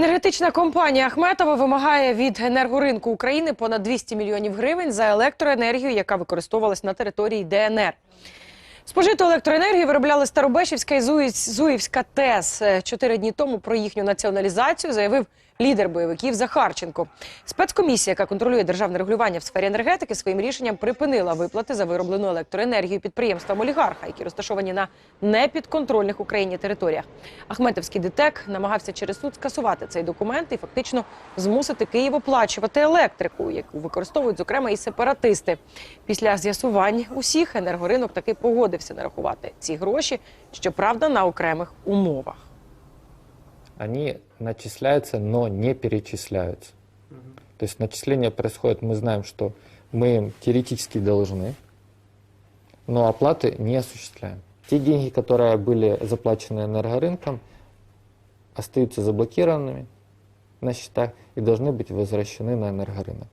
Енергетична компанія Ахметова вимагає від енергоринку України понад 200 мільйонів гривень за електроенергію, яка використовувалась на території ДНР. Спожиту електроенергію виробляли Старобешівська і Зуївська ТЕС. Чотири дні тому про їхню націоналізацію заявив лідер бойовиків Захарченко. Спецкомісія, яка контролює державне регулювання в сфері енергетики, своїм рішенням припинила виплати за вироблену електроенергію підприємствам олігарха, які розташовані на непідконтрольних Україні територіях. Ахметовський ДТЕК намагався через суд скасувати цей документ і фактично змусити Київ оплачувати електрику, яку використовують зокрема і сепаратисти. Після з'ясувань усіх енергоринок таки погодився нарахувати ці гроші, щоправда, на окремих умовах. Они начисляются, но не перечисляются. То есть начисление происходит, мы знаем, что мы им теоретически должны, но оплаты не осуществляем. Те деньги, которые были заплачены энергорынком, остаются заблокированными на счетах и должны быть возвращены на энергорынок.